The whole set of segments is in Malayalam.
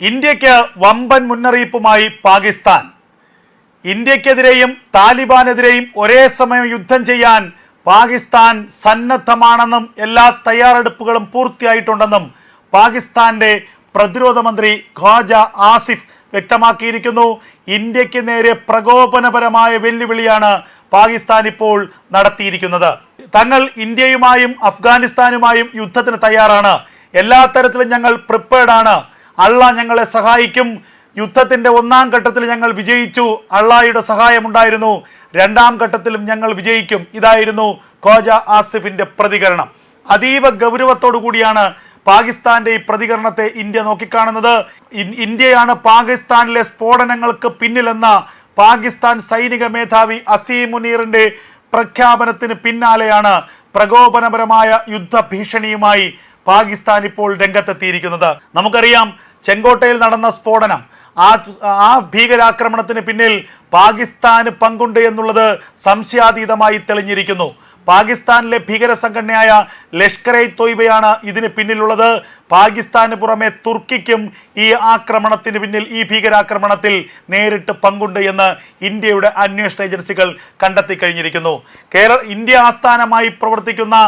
ഇന്ത്യയ്ക്ക് വമ്പൻ മുന്നറിയിപ്പുമായി പാകിസ്ഥാൻ. ഇന്ത്യക്കെതിരെയും താലിബാനെതിരെയും ഒരേ സമയം യുദ്ധം ചെയ്യാൻ പാകിസ്ഥാൻ സന്നദ്ധമാണെന്നും എല്ലാ തയ്യാറെടുപ്പുകളും പൂർത്തിയായിട്ടുണ്ടെന്നും പാകിസ്ഥാന്റെ പ്രതിരോധ മന്ത്രി ഖ്വാജ ആസിഫ് വ്യക്തമാക്കിയിരിക്കുന്നു. ഇന്ത്യയ്ക്ക് നേരെ പ്രകോപനപരമായ വെല്ലുവിളിയാണ് പാകിസ്ഥാൻ ഇപ്പോൾ നടത്തിയിരിക്കുന്നത്. തങ്ങൾ ഇന്ത്യയുമായും അഫ്ഗാനിസ്ഥാനുമായും യുദ്ധത്തിന് തയ്യാറാണ്. എല്ലാ തരത്തിലും ഞങ്ങൾ പ്രിപ്പേർഡ് ആണ്. അള്ള ഞങ്ങളെ സഹായിക്കും. യുദ്ധത്തിന്റെ ഒന്നാം ഘട്ടത്തിൽ ഞങ്ങൾ വിജയിച്ചു. അള്ളാഹയുടെ സഹായമുണ്ടായിരുന്നു. രണ്ടാം ഘട്ടത്തിലും ഞങ്ങൾ വിജയിക്കും. ഇതായിരുന്നു ഖോജ ആസിഫിന്റെ പ്രതികരണം. അതീവ ഗൗരവത്തോടു കൂടിയാണ് പാകിസ്ഥാന്റെ ഈ പ്രതികരണത്തെ ഇന്ത്യ നോക്കിക്കാണുന്നത്. ഇന്ത്യയാണ് പാകിസ്ഥാനിലെ സ്ഫോടനങ്ങൾക്ക് പിന്നിലെന്ന പാകിസ്ഥാൻ സൈനിക മേധാവി അസീം മുനീറിന്റെ പ്രഖ്യാപനത്തിന് പിന്നാലെയാണ് പ്രകോപനപരമായ യുദ്ധ ഭീഷണിയുമായി പാകിസ്ഥാൻ ഇപ്പോൾ രംഗത്തെത്തിയിരിക്കുന്നത്. നമുക്കറിയാം ചെങ്കോട്ടയിൽ നടന്ന സ്ഫോടനം. ആ ആ ഭീകരാക്രമണത്തിന് പിന്നിൽ പാകിസ്ഥാന് പങ്കുണ്ട് എന്നുള്ളത് സംശയാതീതമായി തെളിഞ്ഞിരിക്കുന്നു. പാകിസ്ഥാനിലെ ഭീകര സംഘടനയായ ലഷ്കർ ഇ തൊയ്ബയാണ് ഇതിന് പിന്നിലുള്ളത്. പാകിസ്ഥാന് പുറമെ തുർക്കിക്കും ഈ ആക്രമണത്തിന് പിന്നിൽ ഈ ഭീകരാക്രമണത്തിൽ നേരിട്ട് പങ്കുണ്ട് എന്ന് ഇന്ത്യയുടെ അന്വേഷണ ഏജൻസികൾ കണ്ടെത്തി കഴിഞ്ഞിരിക്കുന്നു. കേരള ഇന്ത്യ ആസ്ഥാനമായി പ്രവർത്തിക്കുന്ന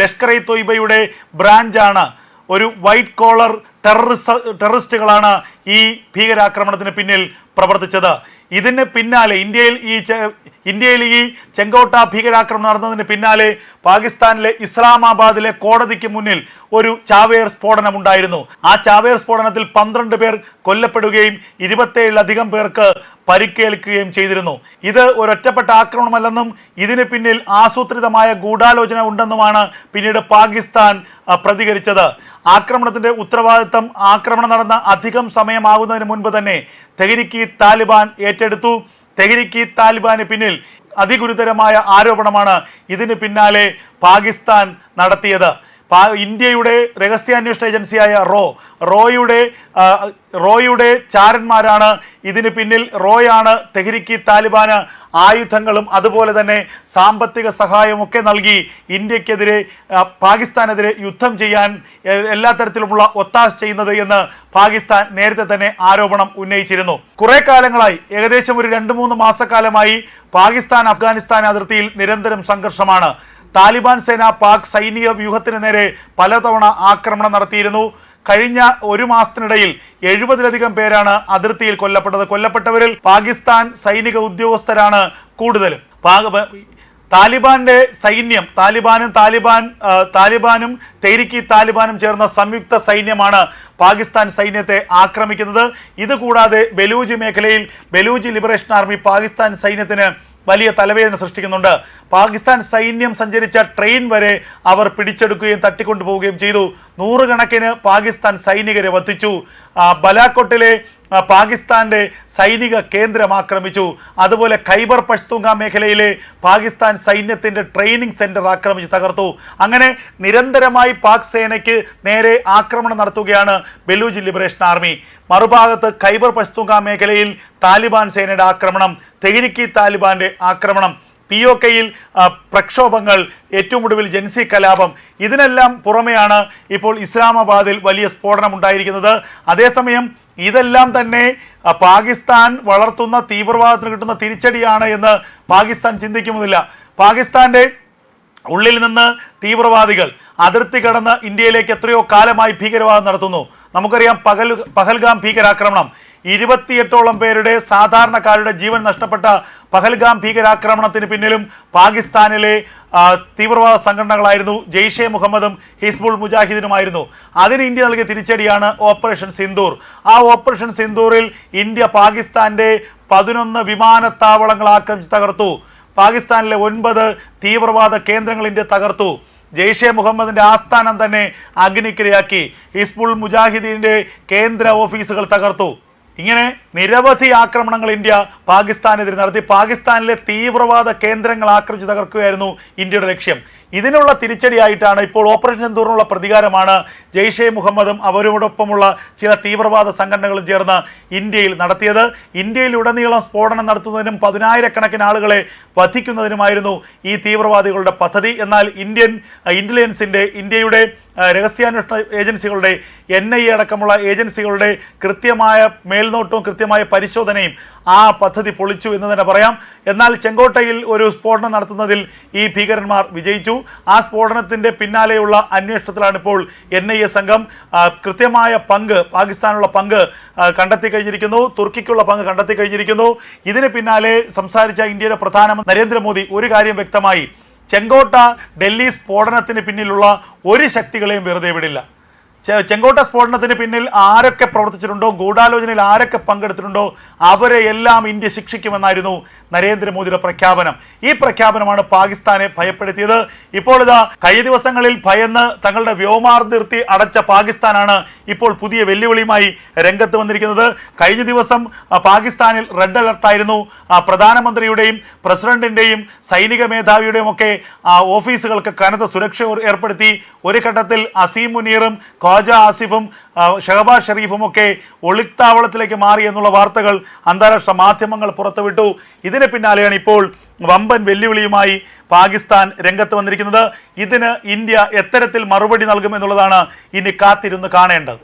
ലഷ്കർ ഇ തൊയ്ബയുടെ ബ്രാഞ്ചാണ്. ഒരു വൈറ്റ് കോളർ ടെററിസ ടെററിസ്റ്റുകളാണ് ഈ ഭീകരാക്രമണത്തിന് പിന്നിൽ പ്രവർത്തിച്ചത്. ഇതിന് പിന്നാലെ ഇന്ത്യയിൽ ഈ ഇന്ത്യയിൽ ഈ ചെങ്കോട്ട ഭീകരാക്രമണം നടന്നതിന് പിന്നാലെ പാകിസ്ഥാനിലെ ഇസ്ലാമാബാദിലെ കോടതിക്ക് മുന്നിൽ ഒരു ചാവേർ സ്ഫോടനം ഉണ്ടായിരുന്നു. ആ ചാവേർ സ്ഫോടനത്തിൽ പന്ത്രണ്ട് പേർ കൊല്ലപ്പെടുകയും ഇരുപത്തേഴിലധികം പേർക്ക് പരിക്കേൽക്കുകയും ചെയ്തിരുന്നു. ഇത് ഒരൊറ്റപ്പെട്ട ആക്രമണമല്ലെന്നും ഇതിന് പിന്നിൽ ആസൂത്രിതമായ ഗൂഢാലോചന ഉണ്ടെന്നുമാണ് പിന്നീട് പാകിസ്ഥാൻ പ്രതികരിച്ചത്. ആക്രമണത്തിന്റെ ഉത്തരവാദിത്തം ആക്രമണം നടന്ന അധികം സമയമാകുന്നതിന് മുൻപ് തന്നെ തെഹരിക്ക് താലിബാൻ ഏറ്റെടുത്തു. തെഹരിക്ക് താലിബാന് പിന്നിൽ അതിഗുരുതരമായ ആരോപണമാണ് ഇതിന് പിന്നാലെ പാകിസ്ഥാൻ നടത്തിയത്. ഇന്ത്യയുടെ രഹസ്യാന്വേഷണ ഏജൻസിയായ റോ. റോയുടെ റോയുടെ ചാരന്മാരാണ്. ഇതിന് പിന്നിൽ റോയാണ് തെഹരിക്ക് താലിബാന് ആയുധങ്ങളും അതുപോലെ തന്നെ സാമ്പത്തിക സഹായവും ഒക്കെ നൽകി ഇന്ത്യക്കെതിരെ പാകിസ്ഥാനെതിരെ യുദ്ധം ചെയ്യാൻ എല്ലാ തരത്തിലുമുള്ള ഒത്താശ ചെയ്യുന്നത് എന്ന് പാകിസ്ഥാൻ നേരത്തെ തന്നെ ആരോപണം ഉന്നയിച്ചിരുന്നു. കുറെ കാലങ്ങളായി ഏകദേശം ഒരു രണ്ട് മൂന്ന് മാസക്കാലമായി പാകിസ്ഥാൻ അഫ്ഗാനിസ്ഥാൻ അതിർത്തിയിൽ നിരന്തരം സംഘർഷമാണ്. താലിബാൻ സേന പാക് സൈനിക വ്യൂഹത്തിന് നേരെ പലതവണ ആക്രമണം നടത്തിയിരുന്നു. കഴിഞ്ഞ ഒരു മാസത്തിനിടയിൽ എഴുപതിലധികം പേരാണ് അതിർത്തിയിൽ കൊല്ലപ്പെട്ടത്. കൊല്ലപ്പെട്ടവരിൽ പാകിസ്ഥാൻ സൈനിക ഉദ്യോഗസ്ഥരാണ് കൂടുതലും. താലിബാന്റെ സൈന്യം താലിബാനും താലിബാൻ താലിബാനും തെരിക്കി താലിബാനും ചേർന്ന സംയുക്ത സൈന്യമാണ് പാകിസ്ഥാൻ സൈന്യത്തെ ആക്രമിക്കുന്നത്. ഇതുകൂടാതെ ബലൂജ് മേഖലയിൽ ബലൂജ് ലിബറേഷൻ ആർമി പാകിസ്ഥാൻ സൈന്യത്തിന് വലിയ തലവേദന സൃഷ്ടിക്കുന്നുണ്ട്. പാകിസ്ഥാൻ സൈന്യം സഞ്ചരിച്ച ട്രെയിൻ വരെ അവർ പിടിച്ചെടുക്കുകയും തട്ടിക്കൊണ്ടുപോവുകയും ചെയ്തു. നൂറുകണക്കിന് പാകിസ്ഥാൻ സൈനികരെ വധിച്ചു. ബലാക്കോട്ടിലെ പാകിസ്ഥാന്റെ സൈനിക കേന്ദ്രം ആക്രമിച്ചു. അതുപോലെ ഖൈബർ പഷ്തൂങ്ക മേഖലയിലെ പാകിസ്ഥാൻ സൈന്യത്തിന്റെ ട്രെയിനിങ് സെന്റർ ആക്രമിച്ച് തകർത്തു. അങ്ങനെ നിരന്തരമായി പാക് സേനയ്ക്ക് നേരെ ആക്രമണം നടത്തുകയാണ് ബലൂജ് ലിബറേഷൻ ആർമി. മറുഭാഗത്ത് ഖൈബർ പഷ്തൂങ്ക മേഖലയിൽ താലിബാൻ സേനയുടെ ആക്രമണം. തെഹരിക്കി താലിബാന്റെ ആക്രമണം. പി ഒ കെയിൽ പ്രക്ഷോഭങ്ങൾ ഏറ്റവും ഒടുവിൽ ജൻസി കലാപം ഇതിനെല്ലാം പുറമെയാണ് ഇപ്പോൾ ഇസ്ലാമാബാദിൽ വലിയ സ്ഫോടനം ഉണ്ടായിരിക്കുന്നത്. അതേസമയം ഇതെല്ലാം തന്നെ പാകിസ്ഥാൻ വളർത്തുന്ന തീവ്രവാദത്തിന് കിട്ടുന്ന തിരിച്ചടിയാണ് എന്ന് പാകിസ്ഥാൻ ചിന്തിക്കുന്നില്ല. പാകിസ്ഥാന്റെ ഉള്ളിൽ നിന്ന് തീവ്രവാദികൾ അതിർത്തി കടന്ന് ഇന്ത്യയിലേക്ക് എത്രയോ കാലമായി ഭീകരവാദം നടത്തുന്നു. നമുക്കറിയാം പകൽ പഹൽഗാം ഭീകരാക്രമണം. ഇരുപത്തിയെട്ടോളം പേരുടെ സാധാരണക്കാരുടെ ജീവൻ നഷ്ടപ്പെട്ട പഹൽഗാം ഭീകരാക്രമണത്തിന് പിന്നിലും പാകിസ്ഥാനിലെ തീവ്രവാദ സംഘടനകളായിരുന്നു ജെയ്ഷെ മുഹമ്മദും ഹിസ്ബുൾ മുജാഹിദിനുമായിരുന്നു. അതിന് ഇന്ത്യ നൽകിയ തിരിച്ചടിയാണ് ഓപ്പറേഷൻ സിന്ദൂർ. ആ ഓപ്പറേഷൻ സിന്ദൂറിൽ ഇന്ത്യ പാകിസ്ഥാന്റെ പതിനൊന്ന് വിമാനത്താവളങ്ങൾ ആക്രമിച്ച് തകർത്തു. പാകിസ്ഥാനിലെ ഒൻപത് തീവ്രവാദ കേന്ദ്രങ്ങൾ ഇന്ത്യ തകർത്തു. ജെയ്ഷെ മുഹമ്മദിന്റെ ആസ്ഥാനം തന്നെ അഗ്നിക്കിരയാക്കി. ഹിസ്ബുൾ മുജാഹിദീന്റെ കേന്ദ്ര ഓഫീസുകൾ തകർത്തു. ഇങ്ങനെ നിരവധി ആക്രമണങ്ങൾ ഇന്ത്യ പാകിസ്ഥാനെതിരെ നടത്തി. പാകിസ്ഥാനിലെ തീവ്രവാദ കേന്ദ്രങ്ങൾ ആക്രമിച്ച് തകർക്കുകയായിരുന്നു ഇന്ത്യയുടെ ലക്ഷ്യം. ഇതിനുള്ള തിരിച്ചടിയായിട്ടാണ് ഇപ്പോൾ ഓപ്പറേഷൻ സിന്ദൂറിനുള്ള പ്രതികാരമാണ് ജെയ്ഷെ മുഹമ്മദും അവരോടൊപ്പമുള്ള ചില തീവ്രവാദ സംഘടനകളും ചേർന്ന് ഇന്ത്യയിൽ നടത്തിയത്. ഇന്ത്യയിൽ ഉടനീളം സ്ഫോടനം നടത്തുന്നതിനും പതിനായിരക്കണക്കിന് ആളുകളെ വധിക്കുന്നതിനുമായിരുന്നു ഈ തീവ്രവാദികളുടെ പദ്ധതി. എന്നാൽ ഇന്ത്യൻ ഇന്റലിജൻസിന്റെ ഇന്ത്യയുടെ രഹസ്യാന്വേഷണ ഏജൻസികളുടെ എൻ ഐ എ അടക്കമുള്ള ഏജൻസികളുടെ കൃത്യമായ മേൽനോട്ടവും കൃത്യമായ പരിശോധനയും ആ പദ്ധതി പൊളിച്ചു എന്ന് തന്നെ പറയാം. എന്നാൽ ചെങ്കോട്ടയിൽ ഒരു സ്ഫോടനം നടത്തുന്നതിൽ ഈ ഭീകരന്മാർ വിജയിച്ചു. ആ സ്ഫോടനത്തിന്റെ പിന്നാലെയുള്ള അന്വേഷണത്തിലാണ് ഇപ്പോൾ എൻ ഐ എ സംഘം. കൃത്യമായ പങ്ക് പാകിസ്ഥാനുള്ള പങ്ക് കണ്ടെത്തി കഴിഞ്ഞിരിക്കുന്നു. തുർക്കിക്കുള്ള പങ്ക് കണ്ടെത്തി കഴിഞ്ഞിരിക്കുന്നു. ഇതിന് പിന്നാലെ സംസാരിച്ച ഇന്ത്യയുടെ പ്രധാനമന്ത്രി നരേന്ദ്രമോദി ഒരു കാര്യം വ്യക്തമായി ചെങ്കോട്ട ഡൽഹി സ്ഫോടനത്തിന് പിന്നിലുള്ള ഒരു ശക്തികളെയും വെറുതെ വിടില്ല. ചെങ്കോട്ട സ്ഫോടനത്തിന് പിന്നിൽ ആരൊക്കെ പ്രവർത്തിച്ചിട്ടുണ്ടോ? ഗൂഢാലോചനയിൽ ആരൊക്കെ പങ്കെടുത്തിട്ടുണ്ടോ? അവരെ എല്ലാം ഇന്ത്യ ശിക്ഷിക്കുമെന്നായിരുന്നു നരേന്ദ്രമോദിയുടെ പ്രഖ്യാപനം. ഈ പ്രഖ്യാപനമാണ് പാകിസ്ഥാനെ ഭയപ്പെടുത്തിയത്. ഇപ്പോൾ ഇതാ കഴിഞ്ഞ ദിവസങ്ങളിൽ ഭയന്ന് തങ്ങളുടെ വ്യോമാർതിർത്തി അടച്ച പാകിസ്ഥാനാണ് ഇപ്പോൾ പുതിയ വെല്ലുവിളിയുമായി രംഗത്ത് വന്നിരിക്കുന്നത്. കഴിഞ്ഞ ദിവസം പാകിസ്ഥാനിൽ റെഡ് അലർട്ടായിരുന്നു പ്രധാനമന്ത്രിയുടെയും പ്രസിഡന്റിന്റെയും സൈനിക മേധാവിയുടെയും ഒക്കെ ഓഫീസുകൾക്ക് കനത്ത സുരക്ഷ ഏർപ്പെടുത്തി. ഒരു ഘട്ടത്തിൽ അസീം മുനീറും ഖ്വാജ ആസിഫും ഷഹബാ ഷഹബാസ് ഷെരീഫും ഒക്കെ ഒളിത്താവളത്തിലേക്ക് മാറി എന്നുള്ള വാർത്തകൾ അന്താരാഷ്ട്ര മാധ്യമങ്ങൾ പുറത്തുവിട്ടു. ഇതിന് പിന്നാലെയാണ് ഇപ്പോൾ വമ്പൻ വെല്ലുവിളിയുമായി പാകിസ്ഥാൻ രംഗത്ത് വന്നിരിക്കുന്നത്. ഇതിന് ഇന്ത്യ എത്തരത്തിൽ മറുപടി നൽകുമെന്നുള്ളതാണ് ഇനി കാത്തിരുന്ന് കാണേണ്ടത്.